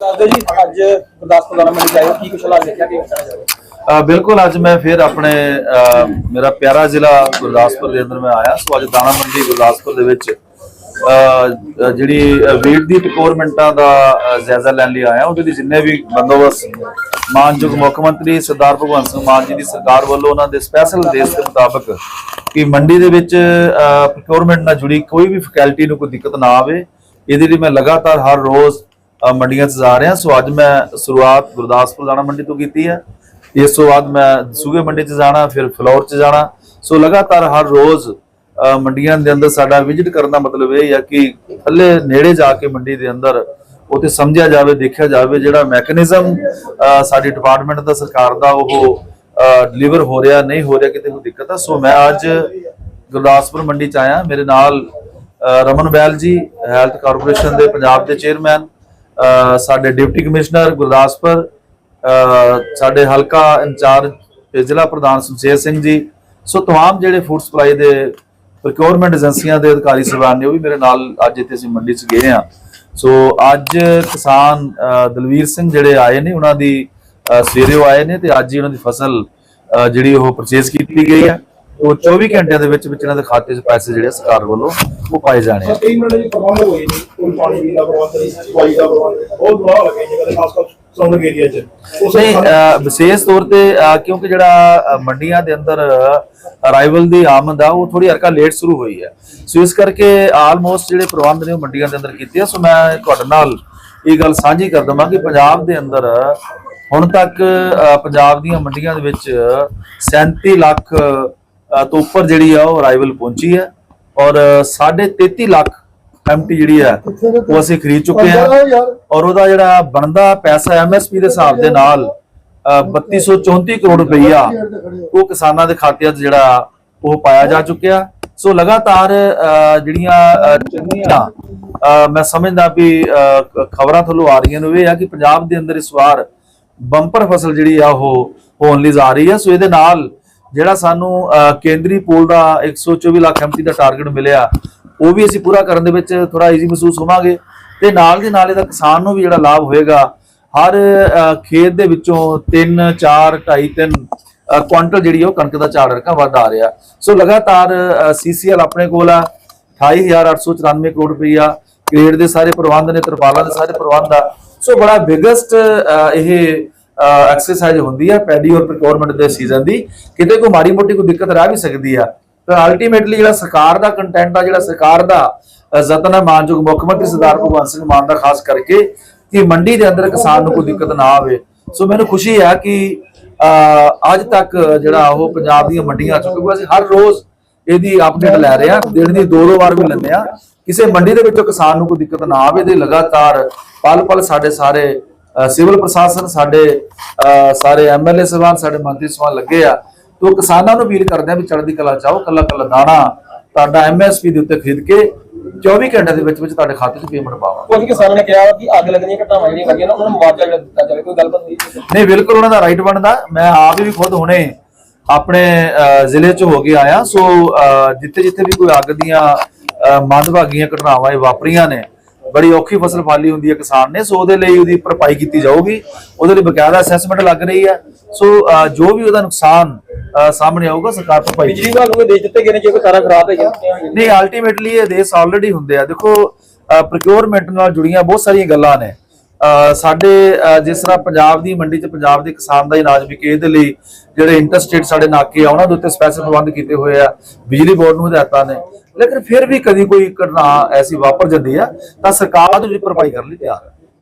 ਦੱਸਦੇ ਜੀ, ਅੱਜ ਗੁਰਦਾਸਪੁਰ ਦਾ ਮੰਡੀ ਜਾਇਓ ਕੀ ਕੁਛ ਹਾਲਾਤ ਦੇਖਿਆ, ਕੀ ਕਹਿਣਾ ਚਾਹੋਗੇ? ਬਿਲਕੁਲ, ਅੱਜ ਮੈਂ ਫਿਰ ਆਪਣੇ ਮੇਰਾ ਪਿਆਰਾ ਜ਼ਿਲ੍ਹਾ ਗੁਰਦਾਸਪੁਰ ਦੇ ਅੰਦਰ ਮੈਂ ਆਇਆ। ਸੋ ਅੱਜ ਦਾਣਾ ਮੰਡੀ ਗੁਰਦਾਸਪੁਰ ਦੇ ਵਿੱਚ ਜਿਹੜੀ ਵੀਟ ਦੀ ਰਿਕੁਆਇਰਮੈਂਟਾਂ ਦਾ ਜਾਇਜ਼ਾ ਲੈਣ ਲਈ ਆਇਆ। ਉਹਦੇ ਲਈ ਜਿੰਨੇ ਵੀ ਬੰਦੋਬਸਤ ਮਾਨਯੋਗ ਮੁੱਖ ਮੰਤਰੀ ਸਰਦਾਰ ਭਗਵੰਤ ਸਿੰਘ ਮਾਨ ਜੀ ਦੀ ਸਰਕਾਰ ਵੱਲੋਂ ਉਹਨਾਂ ਦੇ ਸਪੈਸ਼ਲ ਆਦੇਸ਼ ਦੇ ਮੁਤਾਬਕ ਕਿ ਮੰਡੀ ਦੇ ਵਿੱਚ ਪ੍ਰੋਕਿਉਰਮੈਂਟ ਨਾਲ ਜੁੜੀ ਕੋਈ ਵੀ ਫੈਕਲਟੀ ਨੂੰ ਕੋਈ ਦਿੱਕਤ ਨਾ ਆਵੇ, ਇਹਦੇ ਲਈ ਮੈਂ ਲਗਾਤਾਰ ਹਰ ਰੋਜ਼ ਮੰਡੀਆਂ 'ਚ ਜਾ ਰਿਹਾ। ਸੋ ਅੱਜ ਮੈਂ ਸ਼ੁਰੂਆਤ ਗੁਰਦਾਸਪੁਰ ਦਾਣਾ ਮੰਡੀ ਤੋਂ ਕੀਤੀ ਹੈ। ਇਸ ਤੋਂ ਬਾਅਦ ਮੈਂ ਸੂਗੇ ਮੰਡੀ 'ਚ ਜਾਣਾ, ਫਿਰ ਫਲੋਰ 'ਚ ਜਾਣਾ। ਸੋ ਲਗਾਤਾਰ ਹਰ ਰੋਜ਼ ਮੰਡੀਆਂ ਦੇ ਅੰਦਰ ਸਾਡਾ ਵਿਜ਼ਿਟ ਕਰਨ ਦਾ ਮਤਲਬ ਇਹ ਹੈ ਕਿ ਥੱਲੇ ਨੇੜੇ ਜਾ ਕੇ ਮੰਡੀ ਦੇ ਅੰਦਰ ਉੱਥੇ ਸਮਝਿਆ ਜਾਵੇ, ਦੇਖਿਆ ਜਾਵੇ ਜਿਹੜਾ ਮੈਕੈਨਿਜ਼ਮ ਸਾਡੀ ਡਿਪਾਰਟਮੈਂਟ ਦਾ, ਸਰਕਾਰ ਦਾ ਉਹ ਡਿਲੀਵਰ ਹੋ ਰਿਹਾ, ਨਹੀਂ ਹੋ ਰਿਹਾ, ਕਿਤੇ ਕੋਈ ਦਿੱਕਤ ਆ। ਸੋ ਮੈਂ ਅੱਜ ਗੁਰਦਾਸਪੁਰ ਮੰਡੀ 'ਚ ਆਇਆ। ਮੇਰੇ ਨਾਲ ਰਮਨ ਬੈਲ ਜੀ, ਹੈਲਥ ਕਾਰਪੋਰੇਸ਼ਨ ਦੇ ਪੰਜਾਬ ਦੇ ਚੇਅਰਮੈਨ ਸਾਡੇ ਡਿਪਟੀ ਕਮਿਸ਼ਨਰ ਗੁਰਦਾਸਪੁਰ ਅ, ਸਾਡੇ ਹਲਕਾ ਇੰਚਾਰਜ ਤੇ ਜ਼ਿਲ੍ਹਾ ਪ੍ਰਧਾਨ ਸੁਖਜੇਤ ਸਿੰਘ ਜੀ ਸੋ तमाम ਜਿਹੜੇ ਫੂਡ ਸਪਲਾਈ ਦੇ ਪ੍ਰੋਕਿਉਰਮੈਂਟ ਏਜੰਸੀਆਂ ਦੇ ਅਧਿਕਾਰੀ ਸਭਾਨ ਨੇ ਉਹ ਵੀ ਮੇਰੇ ਨਾਲ ਅੱਜ ਇੱਥੇ ਅਸੀਂ ਮੰਡੀ 'ਚ ਗਏ ਆ ਸੋ ਅੱਜ ਕਿਸਾਨ ਅ, ਦਲਵੀਰ ਸਿੰਘ ਜਿਹੜੇ ਆਏ ਨੇ ਉਹਨਾਂ ਦੀ ਅ, ਸਵੇਰੇ ਉਹ ਆਏ ਨੇ ਤੇ ਅੱਜ ਹੀ ਉਹਨਾਂ ਦੀ ਫਸਲ ਅ, ਜਿਹੜੀ ਉਹ ਪਰਚੇਸ ਕੀਤੀ ਗਈ ਹੈ ਉਹ 24 ਘੰਟਿਆਂ ਦੇ ਵਿੱਚ ਵਿੱਚ ਇਹਨਾਂ ਦੇ ਖਾਤੇ 'ਚ ਪੈਸੇ ਜਿਹੜੇ ਸਰਕਾਰ ਵੱਲੋਂ ਉਹ ਪਾਏ ਜਾਣੇ ਆ। ਕਈ ਮਿੰਟ ਦੀ ਪ੍ਰਬੰਧ ਹੋਏ ਨੇ ਕੋਈ ਪਾਣੀ ਪੀਣ ਦਾ ਪ੍ਰਬੰਧ ਨਹੀਂ ਸਫ਼ਾਈ ਦਾ ਪ੍ਰਬੰਧ ਬਹੁਤ ਬੁਰਾ ਹਾਲ ਹੈ ਜਗ੍ਹਾ ਦੇ ਖਾਸ ਕਰ ਸੌਂਦਕ ਏਰੀਆ 'ਚ। ਨਹੀਂ ਵਿਸ਼ੇਸ਼ ਤੌਰ ਤੇ ਕਿਉਂਕਿ ਜਿਹੜਾ ਮੰਡੀਆਂ ਦੇ ਅੰਦਰ ਅਰਾਈਵਲ ਦੀ ਆਮਦ ਆ ਉਹ ਥੋੜੀ ਹਰਕਾ ਲੇਟ ਸ਼ੁਰੂ ਹੋਈ ਹੈ। ਸੋ ਇਸ ਕਰਕੇ ਆਲਮੋਸਟ ਜਿਹੜੇ ਪ੍ਰਬੰਧ ਨੇ ਉਹ ਮੰਡੀਆਂ ਦੇ ਅੰਦਰ ਕੀਤੇ ਆ ਸੋ ਮੈਂ ਤੁਹਾਡੇ ਨਾਲ ਇਹ ਗੱਲ ਸਾਂਝੀ ਕਰ ਦਵਾਂ ਕਿ ਪੰਜਾਬ ਦੇ ਅੰਦਰ ਹੁਣ ਤੱਕ ਪੰਜਾਬ ਦੀਆਂ ਮੰਡੀਆਂ ਦੇ ਵਿੱਚ 37 ਲੱਖ ਤੋਂ ਉੱਪਰ ਜਿਹੜੀ ਆ ਉਹ ਅਰਾਈਵਲ ਪਹੁੰਚੀ ਹੈ ਔਰ 33 ਲੱਖ ਐਮਟੀ ਜਿਹੜੀ ਹੈ ਉਹ ਅਸੀਂ ਖਰੀਦ ਚੁੱਕੇ ਹਾਂ। ਔਰ ਉਹਦਾ ਜਿਹੜਾ ਬਣਦਾ ਪੈਸਾ ਐਮਐਸਪੀ ਦੇ ਹਿਸਾਬ ਦੇ ਨਾਲ ਅ, 3234 ਕਰੋੜ ਰੁਪਈਆ ਉਹ ਕਿਸਾਨਾਂ ਦੇ ਖਾਤਿਆਂ 'ਚ ਜਿਹੜਾ ਉਹ ਪਾਇਆ ਜਾ ਚੁੱਕਿਆ। ਸੋ ਲਗਾਤਾਰ ਜਿਹੜੀਆਂ ਚੰਗੀਆਂ ਮੈਂ ਸਮਝਦਾ ਵੀ ਖਬਰਾਂ ਥੱਲੋਂ ਆ ਰਹੀਆਂ ਨੇ ਇਹ ਆ ਕਿ ਪੰਜਾਬ ਦੇ ਅੰਦਰ ਇਸ ਵਾਰ ਬੰਪਰ ਫਸਲ ਜਿਹੜੀ ਆ ਉਹ ਹੋਣ ਲਈ ਜਾ ਰਹੀ ਹੈ। ਸੋ ਇਹਦੇ ਨਾਲ ਜਿਹੜਾ ਸਾਨੂੰ ਕੇਂਦਰੀ ਪੂਲ ਦਾ 124 ਲੱਖ ਐਮਟੀ ਦਾ ਟਾਰਗੇਟ ਮਿਲਿਆ, ਉਹ ਵੀ ਅਸੀਂ ਪੂਰਾ ਕਰਨ ਦੇ ਵਿੱਚ ਥੋੜਾ ਈਜ਼ੀ ਮਹਿਸੂਸ ਹੋਵਾਂਗੇ ਤੇ ਨਾਲ ਦੀ ਨਾਲ ਇਹਦਾ ਕਿਸਾਨ ਨੂੰ ਵੀ ਜਿਹੜਾ ਲਾਭ ਹੋਏਗਾ ਹਰ ਖੇਤ ਦੇ ਵਿੱਚੋਂ 3 4 2.5 3 ਕੁਆਂਟਲ ਜਿਹੜੀ ਉਹ ਕਣਕ ਦਾ ਝਾੜ ਰਕਾ ਵੱਧ ਆ ਰਿਹਾ। ਸੋ ਲਗਾਤਾਰ ਸੀਸੀਐਲ ਆਪਣੇ ਕੋਲ ਆ 28894 ਕਰੋੜ ਰੁਪਈਆ ਗ੍ਰੇਡ ਦੇ ਸਾਰੇ ਪ੍ਰਬੰਧ ਨੇ, ਤਰਪਾਲਾਂ ਦੇ ਸਾਰੇ ਪ੍ਰਬੰਧ ਆ। ਸੋ ਬੜਾ ਬਿਗੇਸਟ ਇਹ ਐਕਸਰਸਾਈਜ਼ ਹੁੰਦੀ ਹੈ ਪੈਡੀ ਔਰ ਪ੍ਰੋਕਿਉਰਮੈਂਟ ਦੇ ਸੀਜ਼ਨ ਦੀ। ਕਿਤੇ ਕੋਈ ਮਾੜੀ ਮੋਟੀ ਕੋਈ ਦਿੱਕਤ ਰਹਿ ਵੀ ਸਕਦੀ ਆ। ਤਾਂ ਅਲਟੀਮੇਟਲੀ ਜਿਹੜਾ ਸਰਕਾਰ ਦਾ ਕੰਟੈਂਟ ਆ ਜਿਹੜਾ ਸਰਕਾਰ ਦਾ ਅ, ਹੈ ਮਾਨਯੋਗ ਮੁੱਖ ਮੰਤਰੀ ਸਰਦਾਰ ਭਗਵੰਤ ਸਿੰਘ ਮਾਨ ਦਾ ਖਾਸ ਕਰਕੇ ਕਿ ਮੰਡੀ ਦੇ ਅੰਦਰ ਕਿਸਾਨ ਨੂੰ ਕੋਈ ਦਿੱਕਤ ਨਾ ਆਵੇ। ਸੋ ਮੈਨੂੰ ਖੁਸ਼ੀ ਹੈ ਕਿ ਅੱਜ ਤੱਕ ਜਿਹੜਾ ਉਹ ਪੰਜਾਬ ਦੀਆਂ ਮੰਡੀਆਂ ਚ ਕਿਉਂਕਿ ਅਸੀਂ ਹਰ ਰੋਜ਼ ਇਹਦੀ ਅਪਡੇਟ ਲੈ ਰਹੇ ਆ। ਦਿਨ ਦੀ ਦੋ ਦੋ ਵਾਰ ਵੀ ਲੈਂਦੇ ਆ। ਕਿਸੇ ਮੰਡੀ ਦੇ ਵਿੱਚੋਂ ਕਿਸਾਨ ਨੂੰ ਕੋਈ ਦਿੱਕਤ ਨਾ ਆਵੇ ਤੇ ਲਗਾਤਾਰ ਪਲ ਪਲ ਸਾਡੇ ਸਾਰੇ ਸਿਵਲ ਪ੍ਰਸ਼ਾਸਨ ਸਾਡੇ ਸਾਰੇ ਐਮਐਲਏ ਸਭਾਨ ਸਾਡੇ ਮੰਤਰੀ ਸਭਾਨ ਲੱਗੇ ਆ। ਤੋਂ ਕਿਸਾਨਾਂ ਨੂੰ ਅਪੀਲ ਕਰਦੇ ਆ ਵੀ ਚੜ੍ਹਦੀ ਕਲਾ ਚਾਹੋ ਕੱਲਾ ਕੱਲਾ ਦਾਣਾ ਤੁਹਾਡਾ ਐਮਐਸਪੀ ਦੇ ਉੱਤੇ ਖਰੀਦ ਕੇ 24 ਘੰਟੇ ਦੇ ਵਿੱਚ ਵਿੱਚ ਤੁਹਾਡੇ ਖਾਤੇ 'ਚ ਪੇਮੈਂਟ ਪਾਵਾਂਗੇ ਕਿਉਂਕਿ ਕਿਸਾਨਾਂ ਨੇ ਕਿਹਾ ਕਿ ਅੱਗ ਲੱਗਣ ਦੀਆਂ ਘਟਨਾਵਾਂ ਜਿਹੜੀਆਂ ਲੱਗੀਆਂ ਨੇ ਉਹਨਾਂ ਨੂੰ ਮੁਆਵਜ਼ਾ ਜਿਹੜਾ ਦਿੱਤਾ ਜਾਵੇ ਕੋਈ ਗੱਲਬਾਤ ਹੋਈ? ਨਹੀਂ ਬਿਲਕੁਲ ਉਹਨਾਂ ਦਾ ਰਾਈਟ ਬਣਦਾ। ਮੈਂ ਆਪ ਵੀ ਖੁਦ ਹੁਣੇ ਆਪਣੇ ਜ਼ਿਲ੍ਹੇ 'ਚ ਹੋ ਕੇ ਆਇਆ। ਸੋ ਜਿੱਥੇ ਜਿੱਥੇ ਵੀ ਕੋਈ ਅੱਗ ਦੀਆਂ ਮੰਦਭਾਗੀਆਂ ਘਟਨਾਵਾਂ ਇਹ ਵਾਪਰੀਆਂ ਨੇ ਬੜੀ ਔਖੀ ਫਸਲ ਫਾਲੀ ਹੁੰਦੀ ਹੈ ਕਿਸਾਨ ਨੇ ਸੋ ਉਹਦੇ ਲਈ ਉਹਦੀ ਭਰਪਾਈ ਕੀਤੀ ਜਾਊਗੀ। ਉਹਦੇ ਲਈ ਬਕਾਇਦਾ ਅਸੈਸਮੈਂਟ ਲੱਗ ਰਹੀ ਹੈ। ਸੋ ਜੋ ਵੀ ਉਹਦਾ ਨੁਕਸਾਨ ਸਾਹਮਣੇ ਆਊਗਾ ਸਰਕਾਰ ਭਰਪਾਈ ਬਿਜਲੀ ਇਹ ਦੇ ਦਿੱਤੇ ਗਏ ਨੇ ਜੇ ਕੋਈ ਤਾਰਾਂ ਖਰਾਬ ਹੈ ਨਹੀਂ ਅਲਟੀਮੇਟਲੀ ਇਹ ਦੇਸ਼ ਆਲਰੇਡੀ ਹੁੰਦੇ ਆ। ਦੇਖੋ ਪ੍ਰੋਕਿਉਰਮੈਂਟ ਨਾਲ ਜੁੜੀਆਂ ਬਹੁਤ ਸਾਰੀਆਂ ਗੱਲਾਂ ਨੇ। ਸਾਡੇ ਜਿਸ ਤਰ੍ਹਾਂ ਪੰਜਾਬ ਦੀ ਮੰਡੀ 'ਚ ਪੰਜਾਬ ਦੇ ਕਿਸਾਨ ਦਾ ਇਨਾਜ ਵਿਕੇ ਇਹਦੇ ਲਈ ਜਿਹੜੇ ਇੰਟਰਸਟੇਟ ਸਾਡੇ ਨਾਕੇ ਆ, ਉਹਨਾਂ ਦੇ ਉੱਤੇ ਸਪੈਸ਼ਲ ਪ੍ਰਬੰਧ ਕੀਤੇ ਹੋਏ ਆ, ਬਿਜਲੀ ਬੋਰਡ ਨੂੰ ਹਦਾਇਤਾਂ ਨੇ। ਲੇਕਿਨ ਫਿਰ ਵੀ ਕਦੀ ਕੋਈ ਘਟਨਾ ਐਸੀ ਵਾਪਰ ਜਾਂਦੀ ਆ, ਤਾਂ ਸਰਕਾਰ ਉਹਦੀ ਭਰਪਾਈ ਕਰਨ ਲਈ ਤਿਆਰ ਹੈ